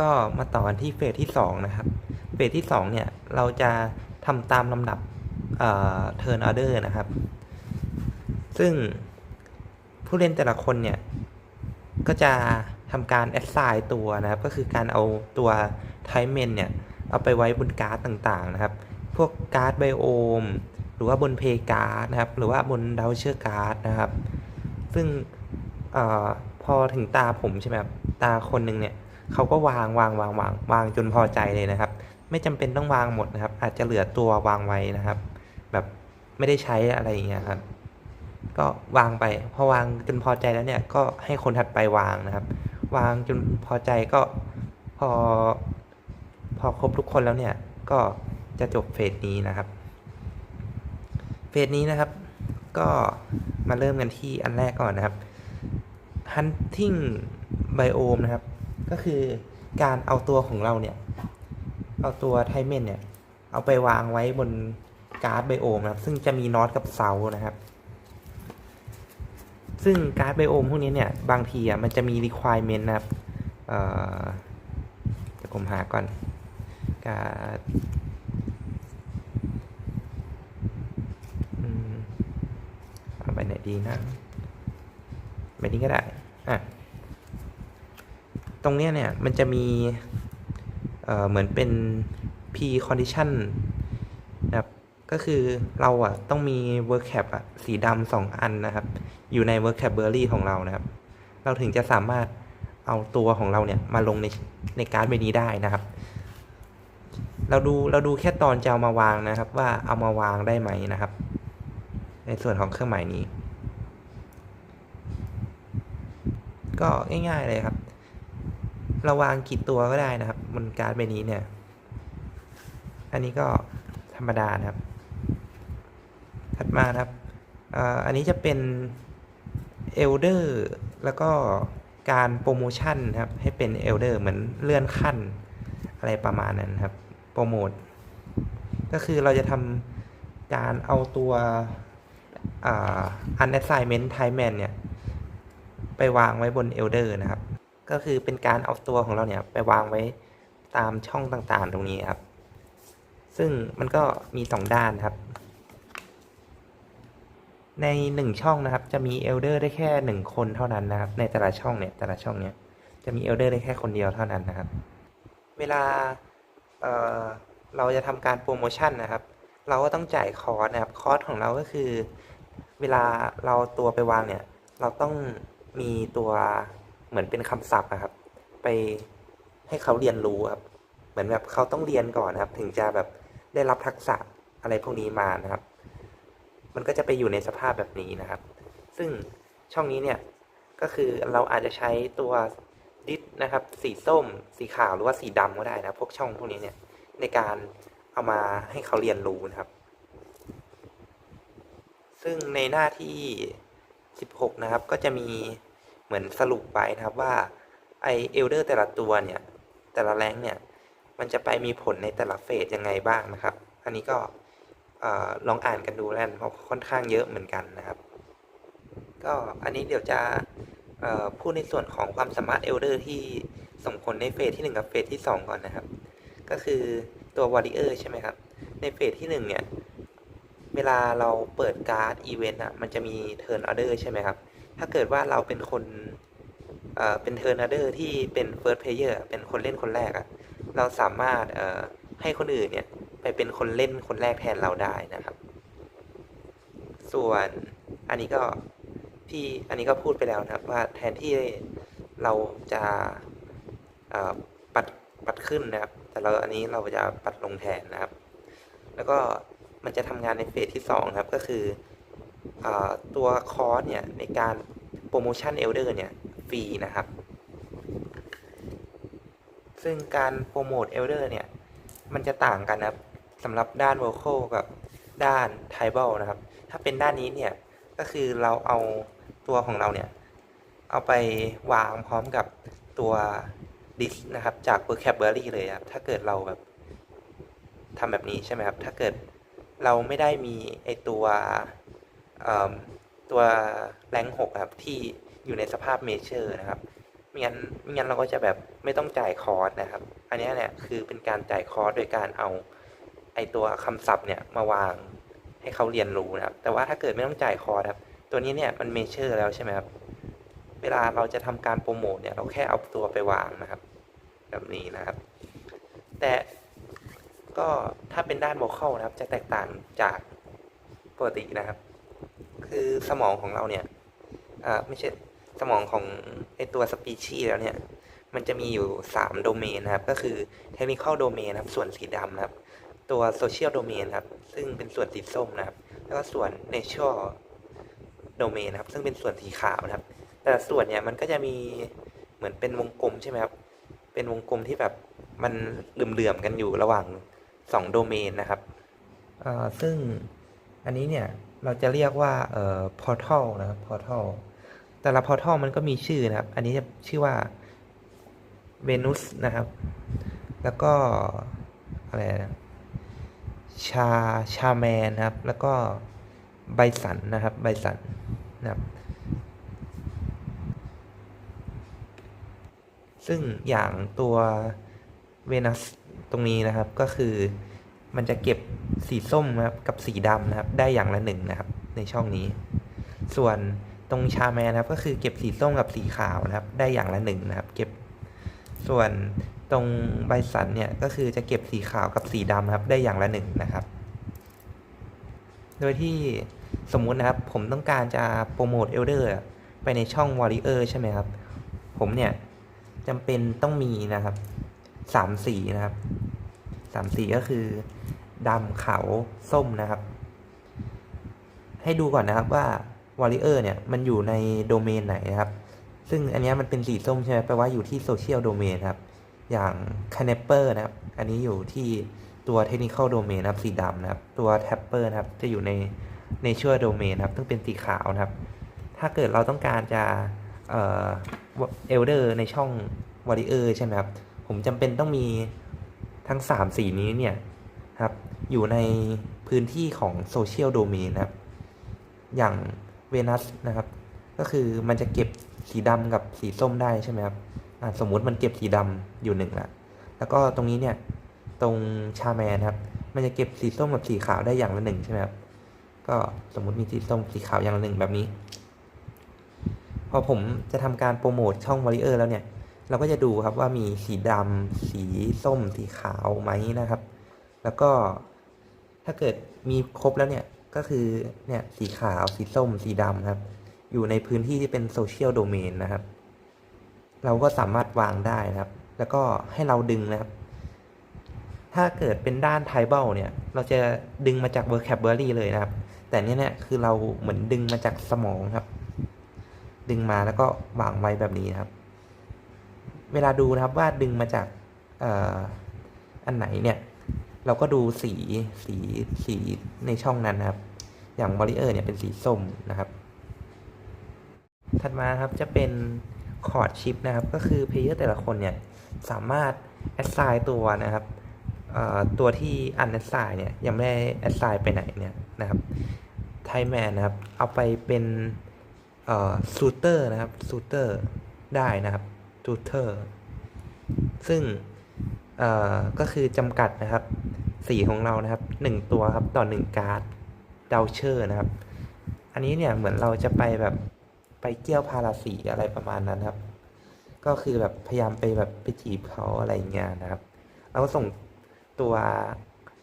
ก็มาต่อกันที่เฟสที่สองนะครับ เฟสที่สองเนี่ยเราจะทำตามลำดับเอ่อ turn order นะครับ ซึ่งผู้เล่นแต่ละคนเนี่ยก็จะทำการ assign ตัวนะครับ ก็คือการเอาตัว type men เนี่ยเอาไปไว้บนการ์ดต่างๆนะครับ พวกการ์ดไบโอม หรือว่าบนเพย์การ์ดนะครับ หรือว่าบนดาวเชอร์การ์ดนะครับ ซึ่งอพอถึงตาผมใช่ไหมครับ ตาคนหนึ่งเนี่ย เขาก็วางวางวางวางวางจนพอใจเลยนะครับ ไม่จำเป็นต้องวางหมดนะครับ อาจจะเหลือตัววางไว้นะครับ แบบไม่ได้ใช้อะไรอย่างเงี้ยครับ ก็วางไปพอวางจนพอใจแล้วเนี่ยก็ให้คนถัดไปวางนะครับ วางจนพอใจก็พอ พอครบทุกคนแล้วเนี่ยก็จะจบเฟสนี้นะครับ เฟสนี้นะครับ ก็มาเริ่มกันที่อันแรกก่อนนะครับ hunting biome นะครับ ก็คือการเอาตัวของเราเนี่ย เอาตัวไทเมนเนี่ย เอาไปวางไว้บนการ์ดไบโอมนะครับ ซึ่งจะมีน็อตกับเสานะครับ ซึ่งการ์ดไบโอมพวกนี้เนี่ย บางทีอะมันจะมี requirement นะครับเดี๋ยวผมหาก่อน การ์ดเอาไปไหนดีนะไปนี้ก็ได้ อะ รงเนี้ยเนี่ย มันจะมีเเหมือนเป็น p condition นะครับก็คือเราอะต้องมี work cap อะสีดำสองอันนะครับ อยู่ใน work cap berry ของเรานะครับ เราถึงจะสามารถเอาตัวของเราเนี่ยมาลงในในการ์ดใบนี้ได้นะครับ เราดูเราดูแค่ตอนจะเอามาวางนะครับ ว่าเอามาวางได้ไหมนะครับ ในส่วนของเครื่องหมายนี้ ก็ง่ายๆเลยครับ เราวางกี่ตัวก็ได้นะครับบนการ์ดใบนี้เนี่ย อันนี้ก็ธรรมดานะครับ ถัดมานะครับอันนี้จะเป็นเอลเดอร์แล้วก็การโปรโมชั่นนะครับ ให้เป็นเอลเดอร์เหมือนเลื่อนขั้น อะไรประมาณนั้นครับ โปรโมท ก็คือเราจะทำการเอาตัวอ่า unassignment time man เนี่ย ไปวางไว้บนเอลเดอร์นะครับ ก็คือเป็นการเอาตัวของเราเนี่ยไปวางไว้ตามช่องต่างๆ ตรงนี้ครับ ซึ่งมันก็มีสองด้านครับ ในหนึ่งช่องนะครับ จะมีเอลเดอร์ได้แค่หนึ่งคนเท่านั้นนะครับ ในแต่ละช่องเนี่ยแต่ละช่องเนี่ยจะมีเอลเดอร์ได้แค่คนเดียวเท่านั้นนะครับ เวลาเอ่อเราจะทำการโปรโมชั่นนะครับ เราก็ต้องจ่ายคอร์สนะครับ คอร์สของเราก็คือ เวลาเราตัวไปวางเนี่ย เราต้องมีตัว เหมือนเป็นคำศัพท์นะครับ ไปให้เขาเรียนรู้ครับ เหมือนแบบเขาต้องเรียนก่อนนะครับ ถึงจะแบบได้รับทักษะอะไรพวกนี้มานะครับ มันก็จะไปอยู่ในสภาพแบบนี้นะครับ ซึ่งช่องนี้เนี่ยก็คือเราอาจจะใช้ตัวดิสนะครับ สีส้ม สีขาวหรือว่าสีดำก็ได้นะพวกช่องพวกนี้เนี่ยในการเอามาให้เขาเรียนรู้นะครับ ซึ่งในหน้าที่ 16 นะครับก็จะมี เหมือนสรุปไว้นะครับว่าไอเอลเดอร์แต่ละตัวเนี่ยแต่ละแรงเนี่ยมันจะไปมีผลในแต่ละเฟสยังไงบ้างนะครับ อันนี้ก็ลองอ่านกันดูแล้วเพราะค่อนข้างเยอะเหมือนกันนะครับ ก็อันนี้เดี๋ยวจะพูดในส่วนของความสามารถเอลเดอร์ที่ส่งผลในเฟสที่ 1 กับเฟสที่ 2 ก่อนนะครับ ก็คือตัววอริเออร์ใช่ไหมครับ ในเฟสที่ 1 เนี่ย เวลาเราเปิดการ์ดอีเวนต์อะมันจะมีเทิร์นออเดอร์ใช่ไหมครับ ถ้าเกิดว่าเราเป็นคนเป็นเทิร์นออเดอร์ที่เป็นเฟิร์สเพลเยอร์เป็นคนเล่นคนแรกอะเราสามารถให้คนอื่นเนี่ยไปเป็นคนเล่นคนแรกแทนเราได้นะครับ ส่วนอันนี้ก็พี่อันนี้ก็พูดไปแล้วนะครับว่าแทนที่เราจะปัดปัดขึ้นนะครับ แต่เราอันนี้เราจะปัดลงแทนนะครับ แล้วก็มันจะทำงานในเฟสที่2ครับก็คือ ตัวคอร์สเนี่ยในการโปรโมชั่นเอลเดอร์เนี่ยฟรีนะครับ ซึ่งการโปรโมทเอลเดอร์เนี่ย มันจะต่างกันนะครับสำหรับด้าน vocal กับด้าน tribal นะครับ ถ้าเป็นด้านนี้เนี่ย ก็คือเราเอาตัวของเราเนี่ย เอาไปวางพร้อมกับตัวดิสนะครับ จาก vocabulary เลยครับ ถ้าเกิดเราแบบทำแบบนี้ใช่ไหมครับ ถ้าเกิดเราไม่ได้มีไอตัว ตัวแรงหกครับที่อยู่ในสภาพเมเจอร์นะครับมไม่งั้นไม่งั้นเราก็จะแบบไม่ต้องจ่ายคอร์สนะครับ อันนี้เนี่ยคือเป็นการจ่ายคอร์สโดยการเอาไอตัวคำศัพท์เนี่ยมาวางให้เขาเรียนรู้นะครับ แต่ว่าถ้าเกิดไม่ต้องจ่ายคอร์สครับตัวนี้เนี่ยมันเมเชอร์แล้วใช่ไหมครับเวลาเราจะทำการโปรโมทเนี่ยเราแค่เอาตัวไปวางนะครับ แบบนี้นะครับ แต่ก็ถ้าเป็นด้าน vocal นะครับ จะแตกต่างจากปกตินะครับ คือสมองของเราเนี่ยอ่าไม่ใช่สมองของไอตัวสปีชีแล้วเนี่ย มันจะมีอยู่ 3 โดเมนนะครับ ก็คือ technical domain นครับ ส่วนสีดำนะครับ ตัว social domain นครับ ซึ่งเป็นส่วนสีส้มนะครับ แล้วก็ส่วน natural domain นครับ ซึ่งเป็นส่วนสีขาวนะครับ แต่ส่วนเนี่ยมันก็จะมีเหมือนเป็นวงกลมใช่ไหมครับ เป็นวงกลมที่แบบมันเหลื่อมๆกันอยู่ระหว่าง2โดเมนนะครับอ่อซึ่งอันนี้เนี่ย เราจะเรียกว่าเอ่อ portal นะครับ portal แต่ละ portal มันก็มีชื่อนะครับ อันนี้จะชื่อว่า Venus นะครับ แล้วก็อะไรนะชาชาแมนนะครับ แล้วก็ไบสันนะครับไบสันนะครับ ซึ่งอย่างตัวเวนัสตรงนี้นะครับก็คือมันจะเก็บ สีส้มนะครับกับสีดำนะครับ ได้อย่างละหนึ่งนะครับ ในช่องนี้ ส่วนตรงชาแมนนะครับ ก็คือเก็บสีส้มกับสีขาวนะครับ ได้อย่างละหนึ่งนะครับ เก็บ ส่วนตรงใบสันเนี่ยก็คือจะเก็บสีขาวกับสีดำครับ ได้อย่างละหนึ่งนะครับ โดยที่สมมุตินะครับผมต้องการจะโปรโมทเอลเดอร์ไปในช่อง Warrior ใช่ไหมครับ ผมเนี่ยจำเป็นต้องมีนะครับสามสีนะครับสามสีก็คือ ดำขาวส้มนะครับ ให้ดูก่อนนะครับว่า Warrior เนี่ยมันอยู่ในโดเมนไหนนะครับ ซึ่งอันนี้มันเป็นสีส้มใช่ไหมแปลว่าอยู่ที่โซเชียลโดเมนครับ อย่าง c a n e p e r นะครับ อันนี้อยู่ที่ตัว Technical Domain นะครับสีดำนะครับ ตัว Tapper นะครับจะอยู่ใน Nature Domain นะครับซึ่งเป็นสีขาวนะครับ ถ้าเกิดเราต้องการจะเอ่อ Elder ในช่อง Warrior ใช่ไหมครับ ผมจำเป็นต้องมีทั้ง 3 สีนี้เนี่ย ครับ อยู่ในพื้นที่ของ Social Domain นะครับ อย่าง Venus นะครับ ก็คือมันจะเก็บสีดำกับสีส้มได้ใช่ไหมครับสมมุติมันเก็บสีดำอยู่หนึ่งละแล้วก็ตรงนี้เนี่ย ตรงชาแมนครับ มันจะเก็บสีส้มกับสีขาวได้อย่างละหนึ่งใช่ไหมครับ ก็สมมุติมีสีส้มสีขาวอย่างละหนึ่งแบบนี้ พอผมจะทำการโปรโมทช่อง Warrior แล้วเนี่ย เราก็จะดูครับว่ามีสีดำสีส้ม สีขาวไหมนะครับ แล้วก็ถ้าเกิดมีครบแล้วเนี่ยก็คือเนี่ยสีขาวสีส้มสีดำครับ อยู่ในพื้นที่ที่เป็นโซเชียลโดเมนนะครับ เราก็สามารถวางได้นะครับ แล้วก็ให้เราดึงนะครับ ถ้าเกิดเป็นด้านไทเบิลเนี่ย เราจะดึงมาจาก vocabulary เลยนะครับ แต่เนี้เนี่ยคือเราเหมือนดึงมาจากสมองครับ ดึงมาแล้วก็วางไว้แบบนี้นะครับ เวลาดูนะครับว่าดึงมาจากอออันไหนเนี่ย เราก็ดูสีสีสีในช่องนั้นนะครับ อย่าง Warrior เนี่ยเป็นสีส้มนะครับ ถัดมาครับจะเป็นคอร์ดชิปนะครับ ก็คือเพลเยอร์แต่ละคนเนี่ยสามารถ assign ตัวนะครับตัวที่ unassign เนี่ยยังไม่ได้ assign ไปไหนเนี่ยนะครับไทแมนนะครับ เอาไปเป็นเอ่อ shooter นะครับ shooter ได้นะครับ shooter ซึ่ง เอ่อก็คือจำกัดนะครับ สีของเรานะครับหนึ่งตัวครับต่อหนึ่งการ์ดดาวเชอร์นะครับ อันนี้เนี่ยเหมือนเราจะไปแบบไปเกี่ยวพาราสีอะไรประมาณนั้นครับ ก็คือแบบพยายามไปแบบไปจีบเขาอะไรเงี้ยนะครับ เราก็ส่งตัว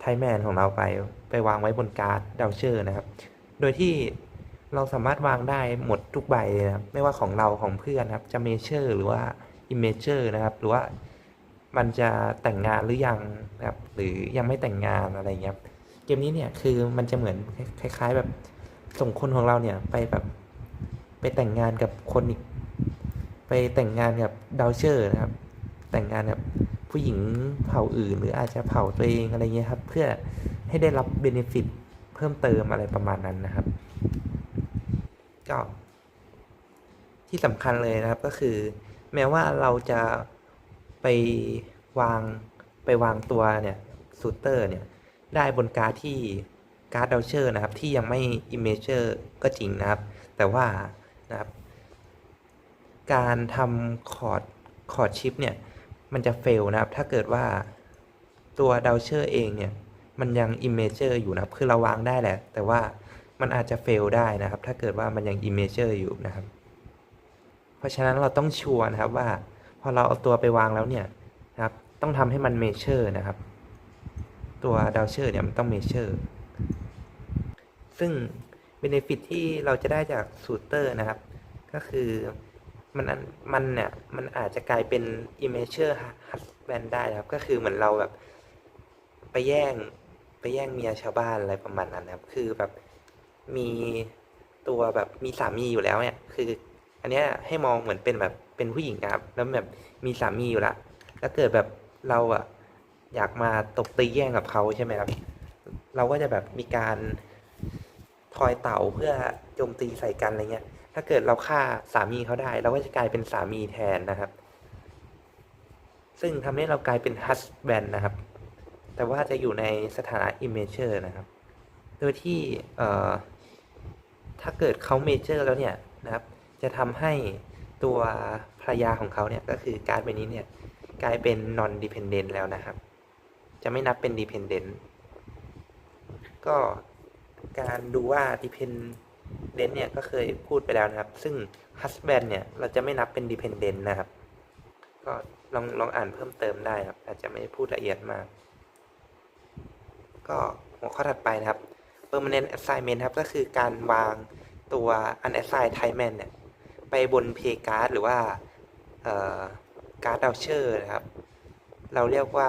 ไทแมนของเราไปไปวางไว้บนการ์ดดาวเชอร์นะครับ โดยที่เราสามารถวางได้หมดทุกใบเลยนะครับ ไม่ว่าของเราของเพื่อนนะครับ จะเมเชอร์หรือว่าอิมเมเจอร์นะครับ หรือว่า มันจะแต่งงานหรือยังนะครับหรือยังไม่แต่งงานอะไรเงี้ยเกมนี้เนี่ยคือมันจะเหมือนคล้าย ๆ แบบส่งคนของเราเนี่ยไปแบบไปแต่งงานกับคนอีกไปแต่งงานกับดาวเชอร์นะครับ แต่งงานกับผู้หญิงเผ่าอื่น หรืออาจจะเผ่าตัวเองอะไรเงี้ยครับ เพื่อให้ได้รับเบนฟิตเพิ่มเติมอะไรประมาณนั้นนะครับ ก็ที่สำคัญเลยนะครับก็คือ แม้ว่าเราจะ ไปวางไปวางตัวเนี่ยซูเตอร์เนี่ยได้บนการ์ดที่การ์ดเดาเชอร์นะครับที่ยังไม่อิมเมเจอร์ก็จริงนะครับ แต่ว่านะครับ การทำคอร์ดคอร์ดชิปเนี่ยมันจะเฟลนะครับ ถ้าเกิดว่าตัวเดาเชอร์เองเนี่ยมันยังอิมเมเจอร์อยู่นะครับ คือเราวางได้แหละ แต่ว่ามันอาจจะเฟลได้นะครับ ถ้าเกิดว่ามันยังอิมเมเจอร์อยู่นะครับ เพราะฉะนั้นเราต้องชัวร์นะครับว่า พอเราเอาตัวไปวางแล้วเนี่ยนะครับต้องทำให้มันเมเจอร์นะครับ ตัวดาวเชอร์เนี่ยมันต้องเมเจอร์ซึ่งเบนฟิตที่เราจะได้จากสูเตอร์นะครับ ก็คือมันมันเนี่ยมันอาจจะกลายเป็น immature husband ได้นะครับ ก็คือเหมือนเราแบบ ไปแย่งไปแย่งเมียชาวบ้านอะไรประมาณนั้นนะครับ คือแบบมีตัวแบบมีสามีอยู่แล้วเนี่ย คือ อันเนี้ยให้มองเหมือนเป็นแบบ เป็นผู้หญิงครับ แล้วแบบมีสามีอยู่ละแล้วเกิดแบบเราอะอยากมาตบตีแย่งกับเขาใช่ไหมครับ เราก็จะแบบมีการทอยเต่าเพื่อโจมตีใส่กันอะไรเงี้ย ถ้าเกิดเราฆ่าสามีเขาได้ เราก็จะกลายเป็นสามีแทนนะครับ ซึ่งทำให้เรากลายเป็นฮัสแบนนะครับ แต่ว่าจะอยู่ในสถานะอิมเมเจอร์นะครับ โดยที่เอ่อถ้าเกิดเขาเมเจอร์แล้วเนี่ยนะครับ จะทำให้ ตัวภรรยาของเขาเนี่ยก็คือการดใบนี้เนี่ยกลายเป็น non dependent แล้วนะครับ จะไม่นับเป็น dependent ก็การดูว่า dependent เนี่ยก็เคยพูดไปแล้วนะครับ ซึ่ง husband เนี่ยเราจะไม่นับเป็น dependent นะครับ ก็ลองลองอ่านเพิ่มเติมได้ครับ อาจจะไม่ได้พูดละเอียดมาก ก็หัวข้อถัดไปนะครับ permanent assignment ครับ ก็คือการวางตัว unassigned timeman เนี่ย ไปบน pay card หรือว่าการ์ดเดาเชอร์นะครับ เราเรียกว่า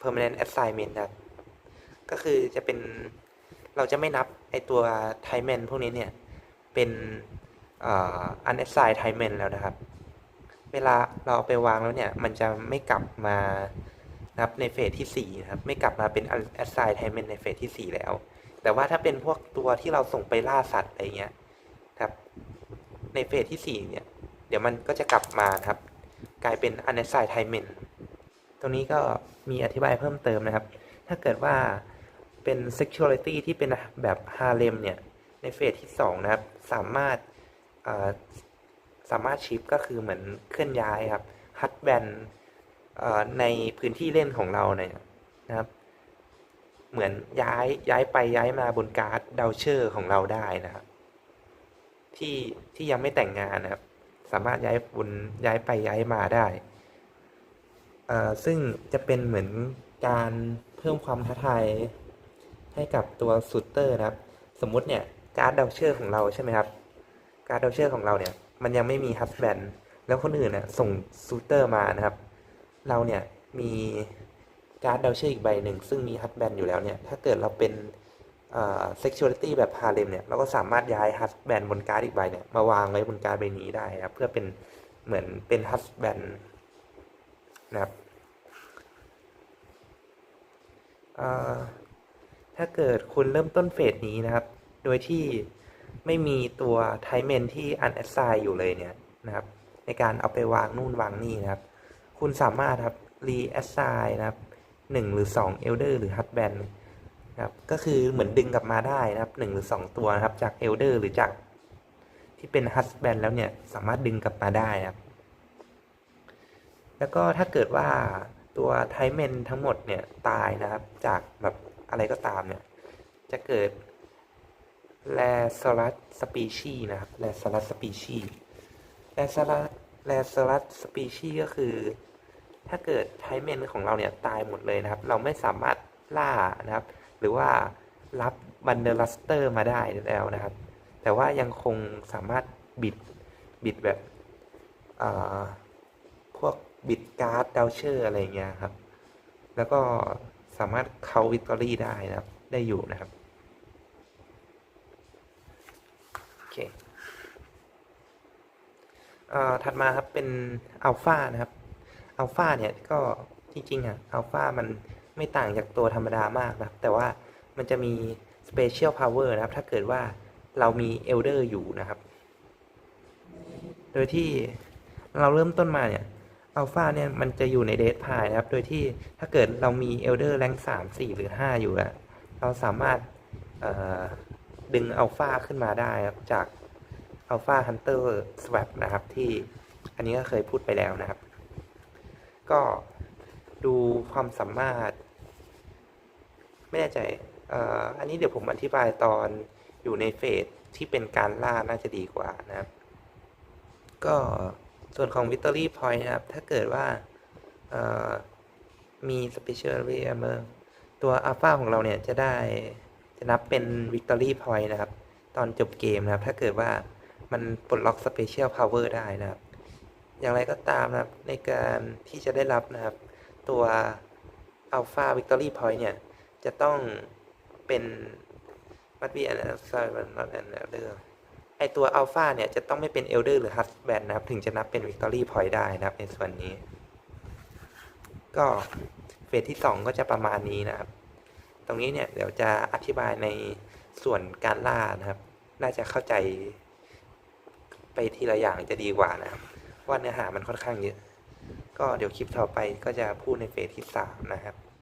permanent assignment ครับ ก็คือจะเป็นเราจะไม่นับไอตัว timeman พวกนี้เนี่ย เป็นอ่อ unassigned timeman แล้วนะครับ เวลาเราเอาไปวางแล้วเนี่ย มันจะไม่กลับมานับในเฟสที่4นะครับ ไม่กลับมาเป็น unassigned timeman ในเฟสที่ 4 แล้ว แต่ว่าถ้าเป็นพวกตัวที่เราส่งไปล่าสัตว์อะไรเงี้ย ในเฟสที่ 4 เนี่ย เดี๋ยวมันก็จะกลับมานะครับ กลายเป็น unassigned time ตรงนี้ก็มีอธิบายเพิ่มเติมนะครับ ถ้าเกิดว่าเป็น sexuality ที่เป็นแบบ harem เนี่ย ในเฟสที่ 2 นะครับ สามารถสามารถชิปก็คือเหมือนเคลื่อนย้ายครับฮัตแบนในพื้นที่เล่นของเราเนี่ยนะครับ เหมือนย้ายย้ายไปย้ายมาบนการ์ดเดาเชอร์ของเราได้นะครับ ที่ที่ยังไม่แต่งงานนะครับ สามารถย้ายบนย้ายไปย้ายมาได้เอ่อซึ่งจะเป็นเหมือนการเพิ่มความท้าทายให้กับตัวสูเตอร์นะครับ สมมุติเนี่ยการ์ดดาวเชอร์ของเราใช่ไหมครับ การ์ดดาวเชอร์ของเราเนี่ย มันยังไม่มีฮัสแบนแล้วคนอื่นเนี่ยส่งซูเตอร์มานะครับ เราเนี่ยมีการ์ดดาวเชอร์อีกใบหนึ่ง ซึ่งมีฮัสแบนอยู่แล้วเนี่ย ถ้าเกิดเราเป็น เอ่อ sexuality แบบฮาเลมเนี่ยเราก็สามารถย้ายฮัสแบนบนการ์ดอีกใบเนี่ยมาวางไว้บนการ์ดใบนี้ได้นะครับเพื่อเป็นเหมือนเป็นฮัสแบนนะครับถ้าเกิดคุณเริ่มต้นเฟสนี้นะครับ โดยที่ไม่มีตัวไทเมนที่ unassign อยู่เลยเนี่ยนะครับ ในการเอาไปวางนู่นวางนี่นะครับ คุณสามารถครับ reassign นะครับหนึ่งหรือสอง elder หรือ husband นะครับ ก็คือเหมือนดึงกลับมาได้นะครับหนึ่งหรือสองตัวนะครับ จาก elder หรือจากที่เป็น husband แล้วเนี่ย สามารถดึงกลับมาได้นะครับ แล้วก็ถ้าเกิดว่าตัวไทเมนทั้งหมดเนี่ยตายนะครับ จากแบบอะไรก็ตามเนี่ย จะเกิดแลสลัสสปีชีนะครับแลสลัสสปีชีแลสลัสแลสลัสสปีชีก็คือ ถ้าเกิดไทเมนของเราเนี่ยตายหมดเลยนะครับ เราไม่สามารถล่านะครับ หรือว่ารับบันเดอร์ลัสเตอร์มาได้แล้วนะครับ แต่ว่ายังคงสามารถบิดบิดแบบพวกบิดการ์ดดาวเชอร์อะไรเงี้ยครับ แล้วก็สามารถเขาวิกตอรี่ได้นะครับ ได้อยู่นะครับ โอเคถัดมาครับเป็นอัลฟานะครับอัลฟาเนี่ยก็จริงๆอะอัลฟามัน ไม่ต่างจากตัวธรรมดามากนะครับ แต่ว่ามันจะมี Special Power นะครับ ถ้าเกิดว่าเรามี Elder อยู่นะครับ โดยที่เราเริ่มต้นมาเนี่ยอัลฟาเนี่ยมันจะอยู่ในเดทพายนะครับ โดยที่ถ้าเกิดเรามีเอลเดอร์แรงสามสี่หรือห้าอยู่แล้วเราสามารถดึงอัลฟาขึ้นมาได้ครับจากอัลฟาฮันเตอร์สว p นะครับที่อันนี้ก็เคยพูดไปแล้วนะครับ ก็ ดูความสามารถ ไม่แน่ใจอ,อ,อันนี้เดี๋ยวผมอธิบายตอนอยู่ในเฟสที่เป็นการล่าน่าจะดีกว่านะครับ ก็ส่วนของ Victory Point นะครับ ถ้าเกิดว่าเอ่อมี Special r e a m e r ตัว Alpha ของเราเนี่ยจะได้จะนับเป็น Victory Point นะครับ ตอนจบเกมนะครับ ถ้าเกิดว่ามันปลดล็อก Special Power ได้นะครับ อย่างไรก็ตามนะครับในการที่จะได้รับนะครับ ตัว Alpha Victory Point เนี่ย จะต้องเป็น Must be an outside but not an elder ไอตัว Alpha เนี่ย จะต้องไม่เป็น Elder หรือ Husband นะครับ ถึงจะนับเป็น Victory Point ได้นะครับ ในส่วนนี้ ก็เฟสที่ 2 ก็จะประมาณนี้นะครับ ตรงนี้เนี่ย เดี๋ยวจะอธิบายในส่วนการล่านะครับ น่าจะเข้าใจไปทีละอย่างจะดีกว่านะครับ ว่าเนื้อหามันค่อนข้างเยอะ ก็เดี๋ยวคลิปต่อไปก็จะพูดในเฟสที่ 3 นะครับ